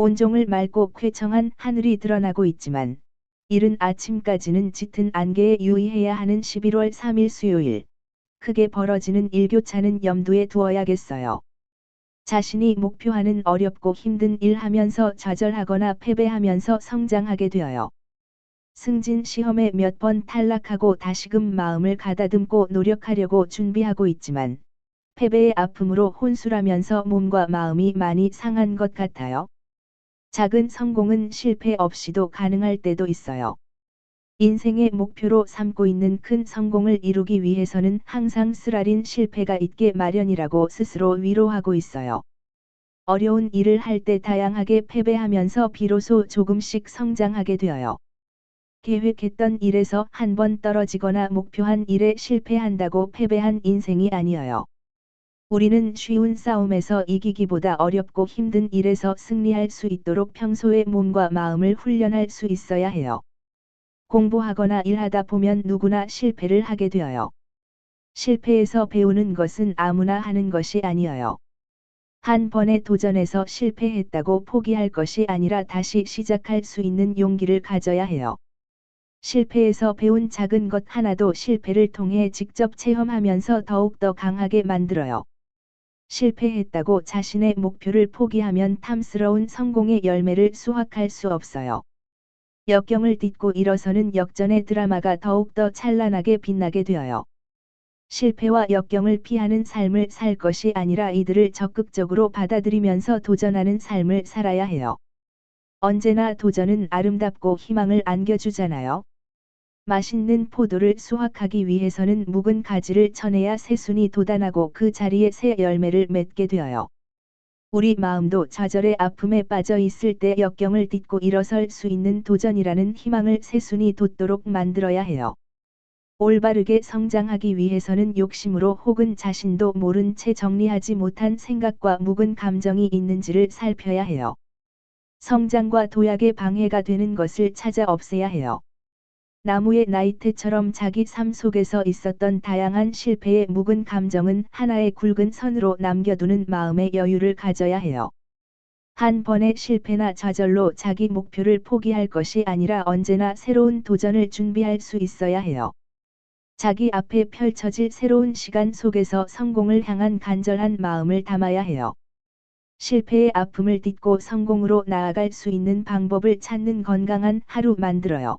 온종을 맑고 쾌청한 하늘이 드러나고 있지만 이른 아침까지는 짙은 안개에 유의해야 하는 11월 3일 수요일. 크게 벌어지는 일교차는 염두에 두어야겠어요. 자신이 목표하는 어렵고 힘든 일 하면서 좌절하거나 패배하면서 성장하게 되어요. 승진 시험에 몇 번 탈락하고 다시금 마음을 가다듬고 노력하려고 준비하고 있지만 패배의 아픔으로 혼술하면서 몸과 마음이 많이 상한 것 같아요. 작은 성공은 실패 없이도 가능할 때도 있어요. 인생의 목표로 삼고 있는 큰 성공을 이루기 위해서는 항상 쓰라린 실패가 있게 마련이라고 스스로 위로하고 있어요. 어려운 일을 할 때 다양하게 패배하면서 비로소 조금씩 성장하게 되어요. 계획했던 일에서 한 번 떨어지거나 목표한 일에 실패한다고 패배한 인생이 아니어요. 우리는 쉬운 싸움에서 이기기보다 어렵고 힘든 일에서 승리할 수 있도록 평소에 몸과 마음을 훈련할 수 있어야 해요. 공부하거나 일하다 보면 누구나 실패를 하게 되어요. 실패에서 배우는 것은 아무나 하는 것이 아니어요. 한 번의 도전에서 실패했다고 포기할 것이 아니라 다시 시작할 수 있는 용기를 가져야 해요. 실패에서 배운 작은 것 하나도 실패를 통해 직접 체험하면서 더욱더 강하게 만들어요. 실패했다고 자신의 목표를 포기하면 탐스러운 성공의 열매를 수확할 수 없어요. 역경을 딛고 일어서는 역전의 드라마가 더욱더 찬란하게 빛나게 되어요. 실패와 역경을 피하는 삶을 살 것이 아니라 이들을 적극적으로 받아들이면서 도전하는 삶을 살아야 해요. 언제나 도전은 아름답고 희망을 안겨주잖아요. 맛있는 포도를 수확하기 위해서는 묵은 가지를 쳐내야 새순이 돋아나고 그 자리에 새 열매를 맺게 되어요. 우리 마음도 좌절의 아픔에 빠져 있을 때 역경을 딛고 일어설 수 있는 도전이라는 희망을 새순이 돋도록 만들어야 해요. 올바르게 성장하기 위해서는 욕심으로 혹은 자신도 모른 채 정리하지 못한 생각과 묵은 감정이 있는지를 살펴야 해요. 성장과 도약에 방해가 되는 것을 찾아 없애야 해요. 나무의 나이테처럼 자기 삶 속에서 있었던 다양한 실패의 묵은 감정은 하나의 굵은 선으로 남겨두는 마음의 여유를 가져야 해요. 한 번의 실패나 좌절로 자기 목표를 포기할 것이 아니라 언제나 새로운 도전을 준비할 수 있어야 해요. 자기 앞에 펼쳐질 새로운 시간 속에서 성공을 향한 간절한 마음을 담아야 해요. 실패의 아픔을 딛고 성공으로 나아갈 수 있는 방법을 찾는 건강한 하루 만들어요.